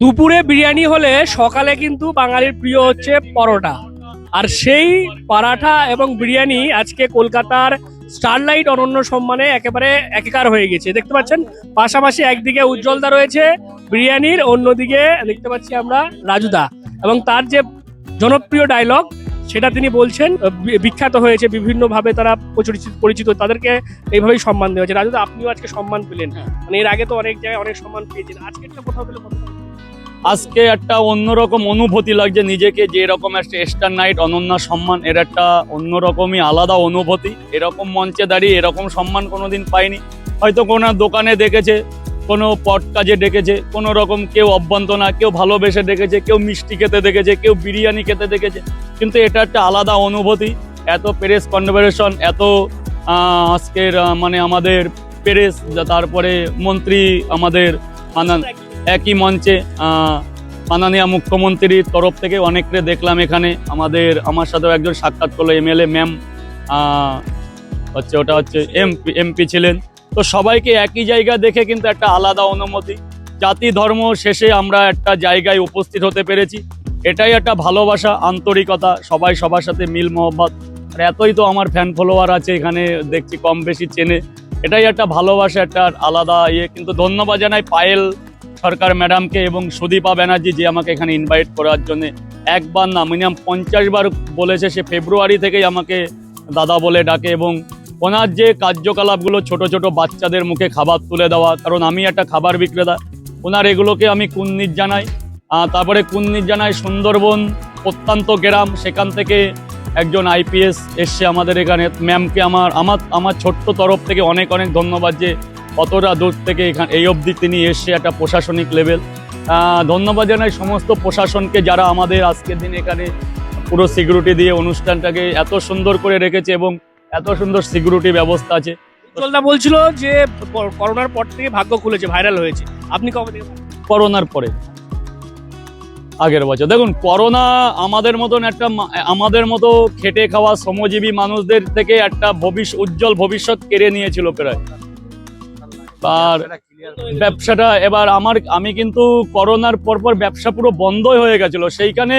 দুপুরে বিরিয়ানি হলে সকালে কিন্তু বাঙালির প্রিয় হচ্ছে পরোটা। আর সেই পরাঠা এবং বিরিয়ানি আজকে কলকাতার স্টারলাইট অনন্য সম্মানে একেবারে একাকার হয়ে গেছে। দেখতে পাচ্ছেন পাশাপাশি একদিকে উজ্জ্বলদা রয়েছে বিরিয়ানির অন্যদিকে দেখতে পাচ্ছি আমরা রাজুদা। এবং তার যে জনপ্রিয় ডায়লগ সেটা তিনি বলছেন বিখ্যাত হয়েছে বিভিন্নভাবে তারা পরিচিত পরিচিত তাদেরকে এইভাবেই সম্মান দেওয়া হয়েছে। রাজুদা আপনিও আজকে সম্মান পেলেন। মানে এর আগে তো অনেক জায়গায় অনেক সম্মান পেয়েছেন। আজকে একটা কোথাও পেলে? আজকে একটা অন্যরকম অনুভূতি লাগছে নিজেকে, যে এরকম একটা স্টার নাইট অনন্য সম্মান, এর একটা অন্যরকমই আলাদা অনুভূতি। এরকম মঞ্চে দাঁড়িয়ে এরকম সম্মান কোনোদিন পাইনি। হয়তো কোনো দোকানে দেখেছে, কোনো পট কাজে ডেকেছে, কোনো রকম কেউ অভ্যন্তনা, কেউ ভালোবেসে ডেকেছে, কেউ মিষ্টি খেতে দেখেছে, কেউ বিরিয়ানি খেতে দেখেছে। কিন্তু এটা একটা আলাদা অনুভূতি, এত প্রেস কনভারেশন এত আজকের মানে আমাদের প্রেস তারপরে মন্ত্রী আমাদের মানান একই মঞ্চে মাননীয় মুখ্যমন্ত্রীর তরফ থেকে অনেককে দেখলাম এখানে। আমাদের, আমার সাথেও একজন সাক্ষাৎ করল এমএলএ ম্যাম হচ্ছে ওটা হচ্ছে এমপি এমপি ছিলেন। তো সবাইকে একই জায়গা দেখে কিন্তু একটা আলাদা অনুমতি। জাতি, ধর্ম শেষে আমরা একটা জায়গায় উপস্থিত হতে পেরেছি। এটাই একটা ভালোবাসা, আন্তরিকতা, সবাই সবার সাথে মিল, মোহব্বত। আর এতই তো আমার ফ্যান ফলোয়ার আছে এখানে, দেখছি কম বেশি চেনে। এটাই একটা ভালোবাসা, একটা আলাদা ইয়ে। কিন্তু ধন্যবাদ জানাই পায়েল সরকার ম্যাডামকে এবং সুদীপা ব্যানার্জি যে আমাকে এখানে ইনভাইট করার জন্য একবার না মিনিমাম পঞ্চাশ বার বলেছে, সে ফেব্রুয়ারি থেকেই আমাকে দাদা বলে ডাকে এবং ওনার যে কার্যকলাপগুলো ছোট ছোট বাচ্চাদের মুখে খাবার তুলে দেওয়া, কারণ আমি একটা খাবার বিক্রেতা, ওনার এগুলোকে আমি কুন্নিত জানাই। তারপরে কুন্নিত জানাই সুন্দরবন প্রত্যন্ত গ্রাম, সেখান থেকে একজন আইপিএস এসছে আমাদের এখানে। ম্যামকে আমার আমার আমার ছোট্ট তরফ থেকে অনেক অনেক ধন্যবাদ যে অতটা দূর থেকে এখানে এই অবধি তিনি এসছে একটা প্রশাসনিক লেভেল ধন্যবাদ জানাই সমস্ত প্রশাসনকে যারা আমাদের আজকের দিন এখানে পুরো সিকিউরিটি দিয়ে অনুষ্ঠানটাকে এত সুন্দর করে রেখেছে এবং এত সুন্দর সিকিউরিটি ব্যবস্থা আছে। উজ্জ্বলদা বলছিল যে করোনার পর থেকে ভাগ্য খুলেছে ভাইরাল হয়েছে। আপনি কবে করোনার পরে। আগের বছর। দেখুন করোনা আমাদের মতন একটা আমাদের মতো খেটে খাওয়া শ্রমজীবী মানুষদের থেকে একটা ভবিষ্য উজ্জ্বল ভবিষ্যৎ কেড়ে নিয়েছিল প্রায় আর ব্যবসাটা এবার আমার আমি কিন্তু করোনার পরপর ব্যবসা পুরো বন্ধই হয়ে গেছিল। সেইখানে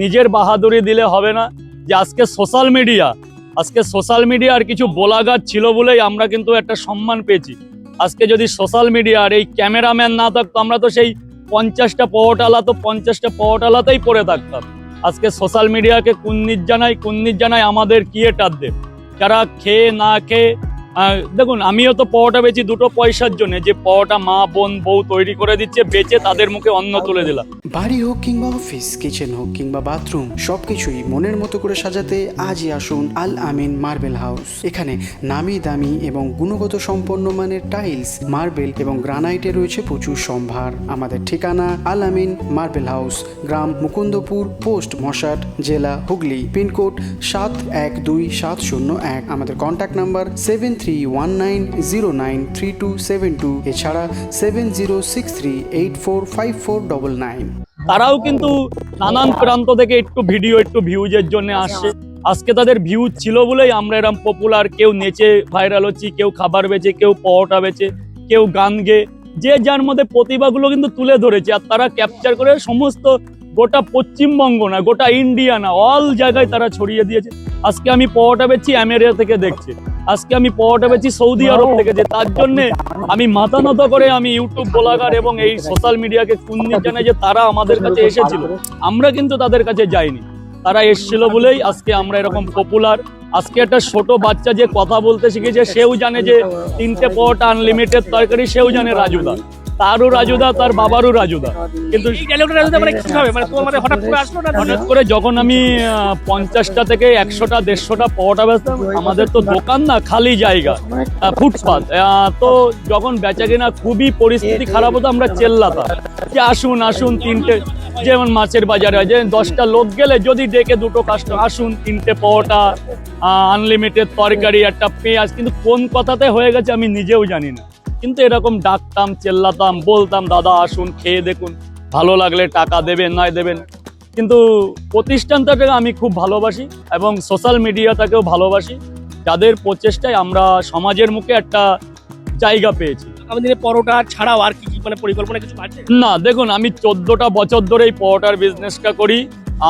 নিজের বাহাদুরি দিলে হবে না যে আজকে সোশ্যাল মিডিয়া আজকে সোশ্যাল মিডিয়ার কিছু বলাগার ছিল বলেই আমরা কিন্তু একটা সম্মান পেয়েছি। আজকে যদি সোশ্যাল মিডিয়ার এই ক্যামেরাম্যান না থাকতো আমরা তো সেই পঞ্চাশটা পহটালা তো পঞ্চাশটা পহটালাতেই পড়ে থাকতাম। আজকে সোশ্যাল মিডিয়াকে কুন্নিত জানাই কুন্নিত জানাই আমাদের কি ক্রিয়েটারদের যারা খেয়ে না খেয়ে দেখুন, আমিও তো পরোটা বেচি দুটো পয়সার জন্য। যে পরোটা মা, বোন, বউ তৈরি করে দিচ্ছে, বেচে তাদের মুখে অন্ন তুলে দিলাম। বাড়ি হোক কিংবা অফিস, কিচেন হোক কিংবা বাথরুম, সবকিছুই মনের মতো করে সাজাতে আজই আসুন আল আমিন মার্বেল হাউস। এখানে নামি দামি এবং গুণগত সম্পন্ন মানের টাইলস, মার্বেল এবং গ্রানাইটে রয়েছে প্রচুর সম্ভার। আমাদের ঠিকানা আল আমিন মার্বেল হাউস, গ্রাম মুকুন্দপুর, পোস্ট মশাট, জেলা হুগলি, পিনকোড সাত এক দুই সাত শূন্য এক। আমাদের contact number seven three one nine zero nine three two seven two এছাড়া seven zero six three eight four five four double nine তারাও কিন্তু নানান প্রান্ত থেকে একটু ভিডিও, একটু ভিউজের জন্য আসছে আজকে তাদের ভিউ ছিল বলেই আমরা এরকম পপুলার কেউ নেচে ভাইরাল হচ্ছি, কেউ খাবার বেচে, কেউ পরোটা বেচে, কেউ গান গেয়ে যে যার মধ্যে প্রতিভাগুলো কিন্তু তুলে ধরেছে, আর তারা ক্যাপচার করে সমস্ত গোটা পশ্চিমবঙ্গ না, গোটা ইন্ডিয়া না অল জায়গায় তারা ছড়িয়ে দিয়েছে। আজকে আমি পরোটা বেচছি আমেরিকা থেকে দেখছি। আজকে আমি পরোটা পেয়েছি সৌদি আরব থেকে যে তার জন্য আমি মাথা নত করে আমি ইউটিউব ব্লগার এবং এই সোশ্যাল মিডিয়াকে কুন্দি জানাই যে তারা আমাদের কাছে এসেছিল। আমরা কিন্তু তাদের কাছে যাইনি। তারা এসেছিল বলেই আজকে আমরা এরকম পপুলার আজকে একটা ছোট বাচ্চা যে কথা বলতে শিখেছে সেও জানে যে তিনটে পট আনলিমিটেড তরকারি সেও জানে রাজুদা তারও রাজুদা তার বাবারও রাজুদা। কিন্তু মানে মানে মাথায় হঠাৎ করে যখন আমি পঞ্চাশটা থেকে একশোটা দেড়শোটা পরোটা বেচতাম আমাদের তো দোকান না খালি জায়গা আহ, তো যখন বেচা কিনা খুবই পরিস্থিতি খারাপ হতো আমরা চেল্লাতাম। যে আসুন আসুন তিনটে যেমন মাছের বাজারে যে দশটা লোক গেলে যদি ডেকে দুটো কাস্টমার আসুন তিনটে পরোটা আনলিমিটেড তরকারি একটা পেঁয়াজ কিন্তু কোন কথাতে হয়ে গেছে আমি নিজেও জানি না। কিন্তু এরকম ডাকতাম চেল্লাতাম বলতাম দাদা আসুন খেয়ে দেখুন। ভালো লাগলে টাকা দেবেন নয় দেবেন। কিন্তু প্রতিষ্ঠানটাকে আমি খুব ভালোবাসি এবং সোশ্যাল মিডিয়াটাকেও ভালোবাসি। যাদের প্রচেষ্টায় আমরা সমাজের মুখে একটা জায়গা পেয়েছি। দিনে পরোটা ছাড়াও আর কি কি মানে পরিকল্পনা কিছু আছে না দেখুন আমি চোদ্দটা বছর ধরে এই পরোটার বিজনেসটা করি।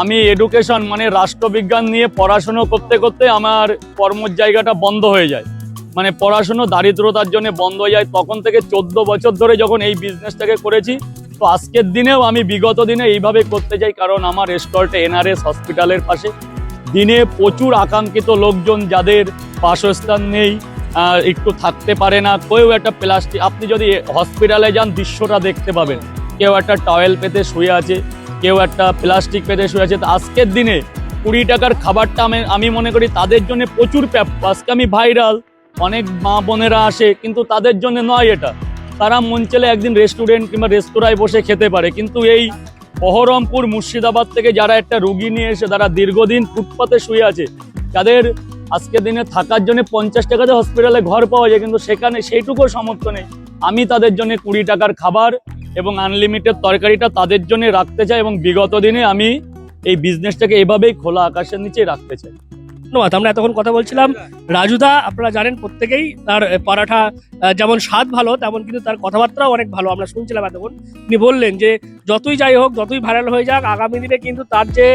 আমি এডুকেশন মানে রাষ্ট্রবিজ্ঞান নিয়ে পড়াশুনো করতে করতে আমার কর্মর জায়গাটা বন্ধ হয়ে যায়। মানে পড়াশুনো দারিদ্রতার জন্য বন্ধ হয়ে যায়। তখন থেকে চোদ্দ বছর ধরে যখন এই বিজনেসটাকে করেছি, তো আজকের দিনেও আমি বিগত দিনে এইভাবে করতে চাই। কারণ আমার রেস্টুরেন্টে এনআরএস হসপিটালের পাশে। দিনে প্রচুর আকাঙ্ক্ষিত লোকজন যাদের বাসস্থান নেই একটু থাকতে পারে না। কেউ একটা প্লাস্টিক, আপনি যদি হসপিটালে যান, দৃশ্যটা দেখতে পাবেন। কেউ একটা টয়েল পেতে শুয়ে আছে, কেউ একটা প্লাস্টিক পেতে শুয়ে আছে। তো আজকের দিনে কুড়ি টাকার খাবারটা আমি আমি মনে করি তাদের জন্য প্রচুর প্রাপ্য আজকে আমি ভাইরাল অনেক মা বোনেরা আসে, কিন্তু তাদের জন্য নয় এটা। তারা মন চলে একদিন রেস্টুরেন্ট কিংবা রেস্তোরাঁয় বসে খেতে পারে। কিন্তু এই বহরমপুর মুর্শিদাবাদ থেকে যারা একটা রুগী নিয়ে এসে তারা দীর্ঘদিন ফুটপাতে শুয়ে আছে যাদের আজকের দিনে থাকার জন্য পঞ্চাশ টাকাতে হসপিটালে ঘর পাওয়া যায়, কিন্তু সেখানে সেইটুকুও সমর্থ নেই। আমি তাদের জন্য কুড়ি টাকার খাবার এবং আনলিমিটেড তরকারিটা তাদের জন্য রাখতে চাই এবং বিগত দিনে আমি এই বিজনেসটাকে এভাবেই খোলা আকাশের নিচে রাখতে চাই। ধন্যবাদ আমরা এতক্ষণ কথা বলছিলাম রাজুদা আপনারা জানেন প্রত্যেকেই তার পরাঠা যেমন স্বাদ ভালো, তেমন কিন্তু তার কথাবার্তাও অনেক ভালো। আমরা শুনছিলাম এতক্ষণ। তিনি বললেন যে, যতই যাই হোক, যতই ভাইরাল হয়ে যাক, আগামী দিনে কিন্তু তার যে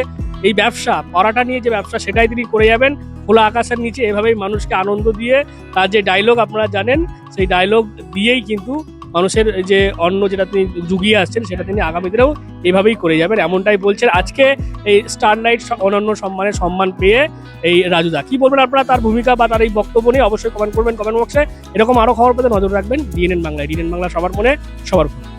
এই ব্যবসা পরাটা নিয়ে যে ব্যবসা, সেটাই তিনি করে যাবেন খোলা আকাশের নিচে। এভাবেই মানুষকে আনন্দ দিয়ে তার যে ডায়লগ আপনারা জানেন, সেই ডায়লগ দিয়েই কিন্তু মানুষের যে অন্ন যেটা তিনি জুগিয়ে আসছেন, সেটা তিনি আগামী দিনেও এভাবেই করে যাবেন। এমনটাই বলছেন আজকে এই স্টারলাইট অনন্য সম্মানের সম্মান পেয়ে এই রাজুদা কি বলবেন আপনারা তার ভূমিকা বা তার এই বক্তব্য নিয়ে? অবশ্যই কমেন্ট করবেন কমেন্ট বক্সে এরকম আরও খবর পেতে নজর রাখবেন ডিএনএন বাংলায়। ডিএনএন বাংলা সবার মনে সবার ফোনে।